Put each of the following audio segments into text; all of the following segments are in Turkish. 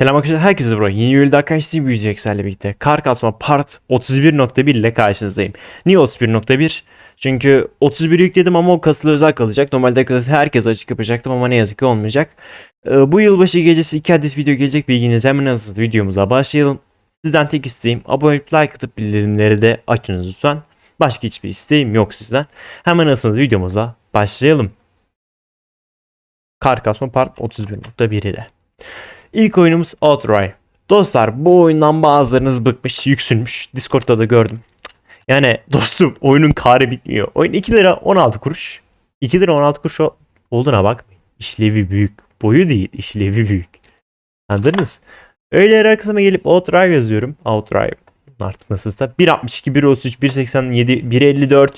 Selam arkadaşlar herkese bro. Yeni bir arkadaşlar büyüyecek Eksel'le birlikte. Kar kasma part 31.1 ile karşınızdayım. Niye 31.1? Çünkü 31 yükledim ama o kasılı özel kalacak. Normalde kasılı herkes açık yapacaktım ama ne yazık ki olmayacak. Ee, bu yılbaşı gecesi 2 adet video gelecek bilginiz hemen hızlı videomuza başlayalım. Sizden tek isteğim abone olup like atıp bildirimleri de açınız lütfen. Başka hiçbir isteğim yok sizden. Hemen hızlı videomuza başlayalım. Kar kasma part 31.1 ile. İlk oyunumuz Outright. Dostlar bu oyundan bazılarınız bıkmış, yüksünmüş. Discord'da da gördüm. Yani dostum oyunun karı bitmiyor. Oyun 2 lira 16 kuruş. 2 lira 16 kuruş olduğuna bak. İşlevi büyük. Boyu değil, işlevi büyük. Anladınız? Öyle rakısıma gelip Outright yazıyorum. Outright artık nasılsa. 1.62, 1.33, 1.87, 1.54.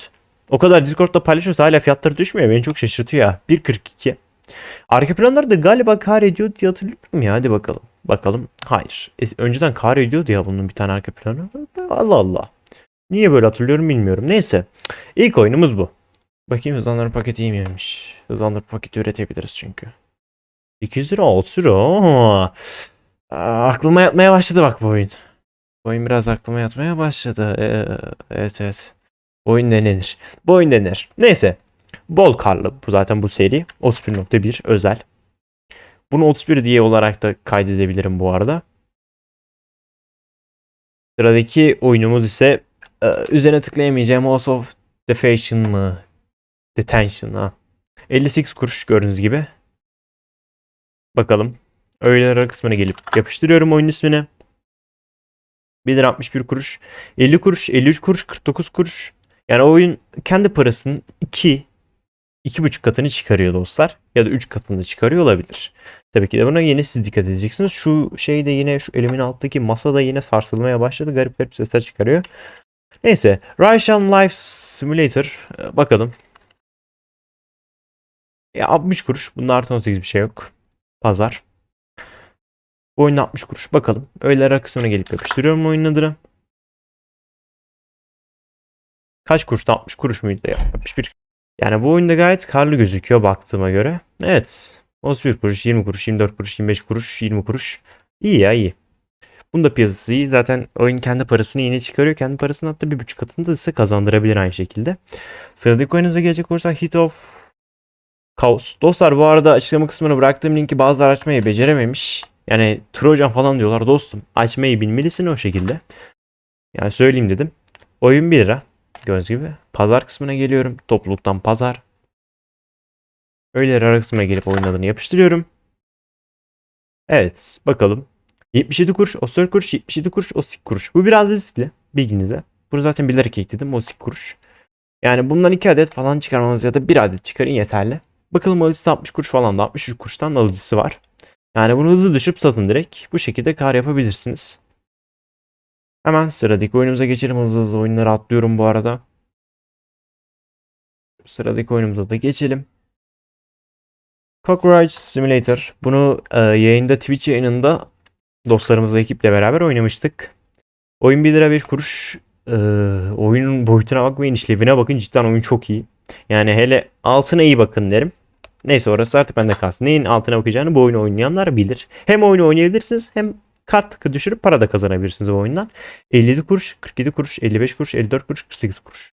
O kadar Discord'da paylaşıyorsa hala fiyatları düşmüyor. Beni çok şaşırtıyor ya. 1.42. Arka planlar da galiba kar ediyor diye hatırlıyorum ya. Hadi bakalım. Bakalım. Hayır. Es- önceden kar ediyordu ya bunun bir tane arka planı. Allah Allah. Niye böyle hatırlıyorum bilmiyorum. Neyse. İlk oyunumuz bu. Bakayım hızlandırma paketi iyi miymiş? Hızlandırma paketi üretebiliriz çünkü. 200 lira 6 lira. Aa, aklıma yatmaya başladı bak bu oyun. Bu oyun biraz aklıma yatmaya başladı. Ee, evet evet. Bu oyun denenir. Bu oyun denenir. Neyse. Bol karlı bu zaten bu seri. 31.1 özel. Bunu 31 diye olarak da kaydedebilirim bu arada. Sıradaki oyunumuz ise e, üzerine tıklayamayacağım House of Defation mı? Detention ha. 58 kuruş gördüğünüz gibi. Bakalım. Öğeler kısmına gelip yapıştırıyorum oyun ismini. 1 lira 61 kuruş. 50 kuruş, 53 kuruş, 49 kuruş. Yani oyun kendi parasının 2 iki buçuk katını çıkarıyor dostlar. Ya da üç katını çıkarıyor olabilir. Tabii ki de buna yine siz dikkat edeceksiniz. Şu şey de yine şu elimin alttaki masa da yine sarsılmaya başladı. Garip garip sesler çıkarıyor. Neyse. Russian Life Simulator. Ee, Bakalım. Ya 60 kuruş. Bunda artı 18 bir şey yok. Pazar. Bu oyun 60 kuruş. Bakalım. Öğeler kısmına gelip yapıştırıyorum oyunun adını. Kaç kuruştu? 60 kuruş muydu ya? 61 yani bu oyunda gayet karlı gözüküyor baktığıma göre. Evet. 31 kuruş, 20 kuruş, 24 kuruş, 25 kuruş, 20 kuruş. İyi ya iyi. Bunda piyasası iyi. Zaten oyun kendi parasını yine çıkarıyor. Kendi parasını hatta bir buçuk katını da size kazandırabilir aynı şekilde. Sıradaki oyunumuza gelecek olursak Hit of Chaos. Dostlar bu arada açıklama kısmına bıraktığım linki bazıları açmayı becerememiş. Yani Trojan falan diyorlar dostum. Açmayı bilmelisin o şekilde. Yani söyleyeyim dedim. Oyun 1 lira. Gördüğünüz gibi. Pazar kısmına geliyorum. Topluluktan pazar. Öğeleri ara kısmına gelip oyun adını yapıştırıyorum. Evet. Bakalım. 77 kuruş, o 4 kuruş, 77 kuruş, o 8 kuruş. Bu biraz riskli. Bilginize. Bunu zaten bilerek ekledim. O 8 kuruş. Yani bundan 2 adet falan çıkarmanız ya da 1 adet çıkarın yeterli. Bakalım alıcısı 60 kuruş falan da 63 kuruştan alıcısı var. Yani bunu hızlı düşüp satın direkt. Bu şekilde kar yapabilirsiniz. Hemen sıradaki oyunumuza geçelim. Hızlı hızlı oyunları atlıyorum bu arada. Sıradaki oyunumuza da geçelim. Cockroach Simulator. Bunu e, yayında Twitch yayınında dostlarımızla ekiple beraber oynamıştık. Oyun 1 lira 5 kuruş. E, oyunun boyutuna bakmayın işlevine bakın cidden oyun çok iyi. Yani hele altına iyi bakın derim. Neyse orası artık bende kalsın. Neyin altına bakacağını bu oyunu oynayanlar bilir. Hem oyunu oynayabilirsiniz hem kart tıkı düşürüp para da kazanabilirsiniz o oyundan. 57 kuruş, 47 kuruş, 55 kuruş, 54 kuruş, 48 kuruş.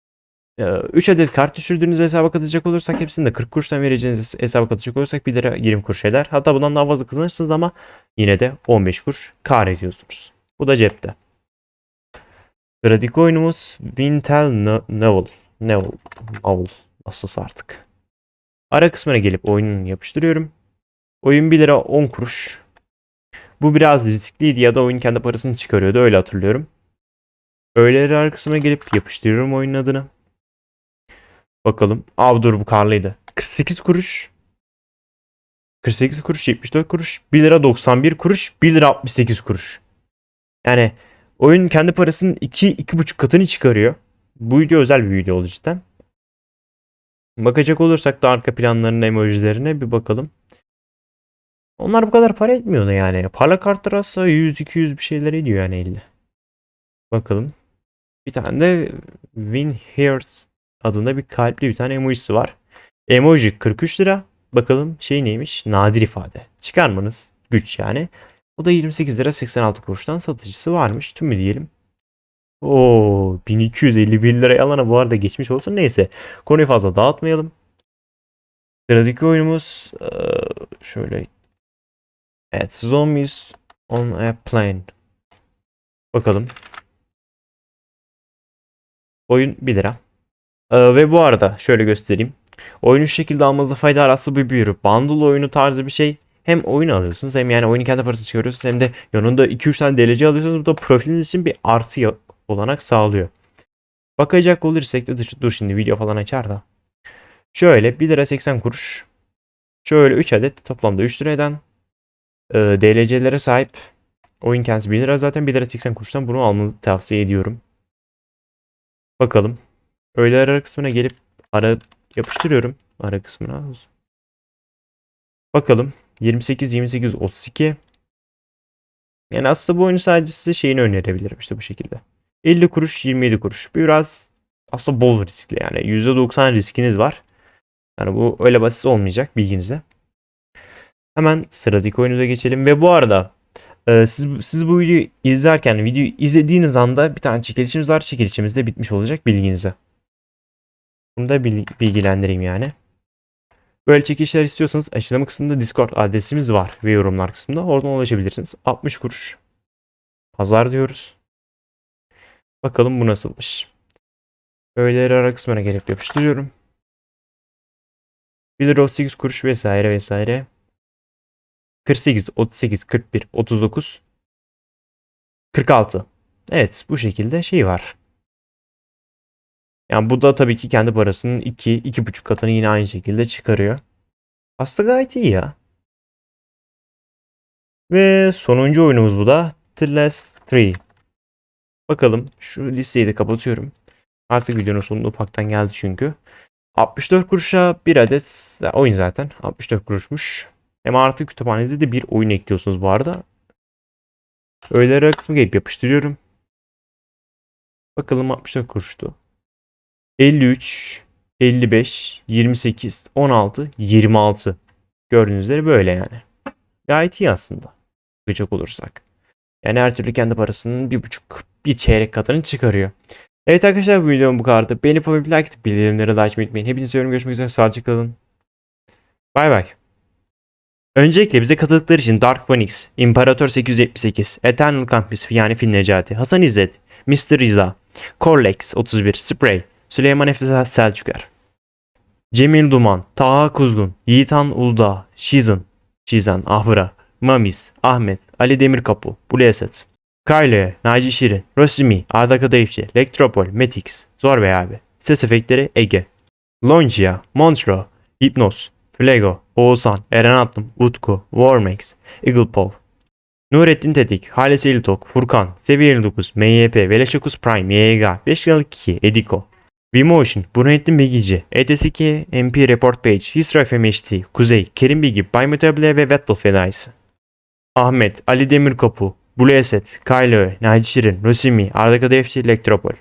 3 adet kart düşürdüğünüz hesaba katacak olursak hepsini de 40 kuruştan vereceğiniz hesaba katacak olursak 1 lira 20 kuruş eder. Hatta bundan daha fazla kazanırsınız ama yine de 15 kuruş kar ediyorsunuz. Bu da cepte. Sıradaki oyunumuz Wintel No- Novel. Novel. Novel. Nasılsa artık. Ara kısmına gelip oyununu yapıştırıyorum. Oyun 1 lira 10 kuruş. Bu biraz riskliydi ya da oyun kendi parasını çıkarıyordu öyle hatırlıyorum. Öğeleri arkasına gelip yapıştırıyorum oyunun adını. Bakalım. Abi dur bu karlıydı. 48 kuruş. 48 kuruş, 74 kuruş, 1 lira 91 kuruş, 1 lira 68 kuruş. Yani oyun kendi parasının 2 2,5 katını çıkarıyor. Bu video özel bir video oldu cidden. Bakacak olursak da arka planlarının emojilerine bir bakalım. Onlar bu kadar para etmiyordu yani. Parlak kartlar aslında 100-200 bir şeyler ediyor yani elde. Bakalım. Bir tane de Win Here adında bir kalpli bir tane emojisi var. Emoji 43 lira. Bakalım şey neymiş? Nadir ifade. Çıkarmanız güç yani. O da 28 lira 86 kuruştan satıcısı varmış. Tüm mü diyelim? Oo 1251 lira alana bu arada geçmiş olsun. Neyse. Konuyu fazla dağıtmayalım. Sıradaki oyunumuz şöyle Evet, Zombies on a Plane. Bakalım. Oyun 1 lira. Ee, ve bu arada şöyle göstereyim. Oyunu şu şekilde almanızda fayda arası bir büyür. Bundle oyunu tarzı bir şey. Hem oyunu alıyorsunuz hem yani oyunu kendi parası çıkarıyorsunuz hem de yanında 2-3 tane DLC alıyorsunuz. Bu da profiliniz için bir artı olanak sağlıyor. Bakacak olursak da dur, dur şimdi video falan açar da. Şöyle 1 lira 80 kuruş. Şöyle 3 adet toplamda 3 lira eden e, DLC'lere sahip oyun kendisi 1 lira zaten 1 lira 80 kuruştan bunu almanızı tavsiye ediyorum. Bakalım. Öğeler ara kısmına gelip ara yapıştırıyorum ara kısmına. Bakalım. 28 28 32. Yani aslında bu oyunu sadece size şeyini önerebilirim işte bu şekilde. 50 kuruş 27 kuruş. Biraz aslında bol riskli yani. %90 riskiniz var. Yani bu öyle basit olmayacak bilginize. Hemen sıradaki oyunumuza geçelim ve bu arada e, siz siz bu videoyu izlerken videoyu izlediğiniz anda bir tane çekilişimiz var. Çekilişimiz de bitmiş olacak bilginize. Bunu da bil- bilgilendireyim yani. Böyle çekilişler istiyorsanız açıklama kısmında Discord adresimiz var ve yorumlar kısmında oradan ulaşabilirsiniz. 60 kuruş. Pazar diyoruz. Bakalım bu nasılmış. Öğeleri ara kısmına gelip yapıştırıyorum. 1 lira 38 kuruş vesaire vesaire. 48, 38, 41, 39, 46. Evet bu şekilde şey var. Yani bu da tabii ki kendi parasının 2, 2,5 katını yine aynı şekilde çıkarıyor. Aslında gayet iyi ya. Ve sonuncu oyunumuz bu da The Last Three. Bakalım şu listeyi de kapatıyorum. Artık videonun sonunda ufaktan geldi çünkü. 64 kuruşa bir adet oyun zaten. 64 kuruşmuş. Hem artık kütüphanenize de bir oyun ekliyorsunuz bu arada. Öğeleri kısmı gelip yapıştırıyorum. Bakalım 64 kuruştu. 53, 55, 28, 16, 26. Gördüğünüz üzere böyle yani. Gayet iyi aslında. Bakacak olursak. Yani her türlü kendi parasının bir buçuk, bir çeyrek katını çıkarıyor. Evet arkadaşlar bu videom bu kadardı. Beğenip abone like atıp bildirimleri de açmayı unutmayın. Hepinizi seviyorum. Görüşmek üzere. Sağlıcakla kalın. Bay bay. Öncelikle bize katıldıkları için Dark Phoenix, İmparator 878, Eternal Campus yani Fil Necati, Hasan İzzet, Mr. Riza, Corlex 31, Spray, Süleyman Efe Selçuker, Cemil Duman, Taha Kuzgun, Yiğitan Uludağ, Şizan, Şizan Ahıra, Mamis, Ahmet, Ali Demirkapı, Buleset, Kayle, Naci Şirin, Rosimi, Arda Kadayıfçı, Elektropol, Metix, Zor Bey abi, Ses Efektleri Ege, Longia, Monstro, Hipnos, Flego, Oğuzhan, Eren Atlım, Utku, Warmax, Eaglepov, Nurettin Tetik, Hales Elitok, Furkan, Seviye 59, MYP, Veleşokus Prime, YG, 5 liralık 2, Ediko, Vmotion, Burhanettin Bilgici, ETS2, MP Report Page, Hisra FMHT, Kuzey, Kerim Bilgi, Baymutable ve Vettel Fedaisi. Ahmet, Ali Demirkapı, Blue Asset, Kylo, Naci Şirin, Rosimi, Arda Kadayıfçı, Elektropol.